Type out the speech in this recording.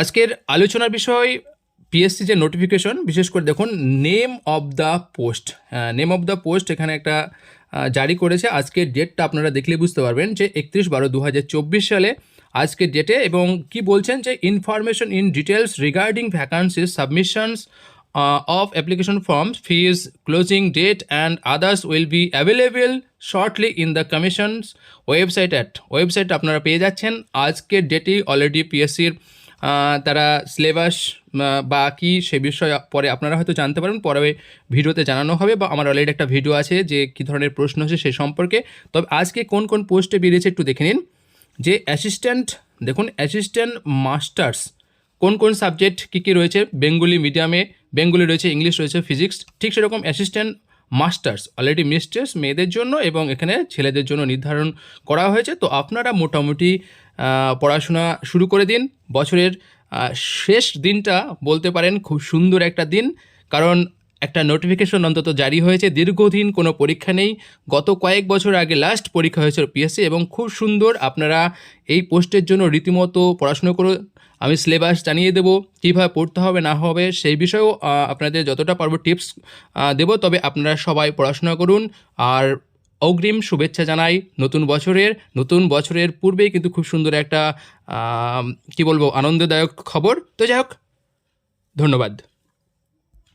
আজকের আলোচনার বিষয় পিএসসি যে নোটিফিকেশন বিশেষ করে দেখুন name of the post name of the post এখানে একটা জারি করেছে। আজকের ডেটটা আপনারা দেখলে বুঝতে পারবেন যে একত্রিশ বারো দু সালে আজকের ডেটে এবং কি বলছেন যে information in details regarding vacancies submissions of application forms fees closing date and others will be available shortly in the commission's website at website আপনারা পেয়ে যাচ্ছেন। আজকের ডেটেই অলরেডি পিএসসির তারা সিলেবাস বা কী সে বিষয়ে পরে আপনারা হয়তো জানতে পারবেন, পরে ভিডিওতে জানানো হবে বা আমার অলরেডি একটা ভিডিও আছে যে কী ধরনের প্রশ্ন আছে সে সম্পর্কে। তবে আজকে কোন কোন পোস্টে বেরিয়েছে একটু দেখে নিন। যে অ্যাসিস্ট্যান্ট দেখুন অ্যাসিস্ট্যান্ট মাস্টার্স কোন কোন সাবজেক্ট কী কী রয়েছে? বেঙ্গলি মিডিয়ামে বেঙ্গলি রয়েছে ইংলিশ রয়েছে ফিজিক্স ঠিক সেরকম অ্যাসিস্ট্যান্ট মাস্টার্স অলরেডি মিস্টার্স মেয়েদের জন্য এবং এখানে ছেলেদের জন্য নির্ধারণ করা হয়েছে। তো আপনারা মোটামুটি পড়াশোনা শুরু করে দিন। বছরের শেষ দিনটা বলতে পারেন খুব সুন্দর একটা দিন। কারণ একটা নোটিফিকেশন অন্তত জারি হয়েছে। দীর্ঘদিন কোনো পরীক্ষা নেই। গত কয়েক বছর আগে লাস্ট পরীক্ষা হয়েছিল পিএসসি এবং খুব সুন্দর আপনারা এই পোস্টের জন্য রীতিমতো পড়াশুনো করে আমি সিলেবাস জানিয়ে দেবো, কীভাবে পড়তে হবে, না হবে, সেই বিষয়েও আপনাদের যতটা পারব টিপস দেবো। তবে আপনারা সবাই পড়াশোনা করুন। আর অগ্রিম শুভেচ্ছা জানাই নতুন বছরের। নতুন বছরের পূর্বেই কিন্তু খুব সুন্দর একটা কি বলব, আনন্দদায়ক খবর। তো যাই হোক, ধন্যবাদ।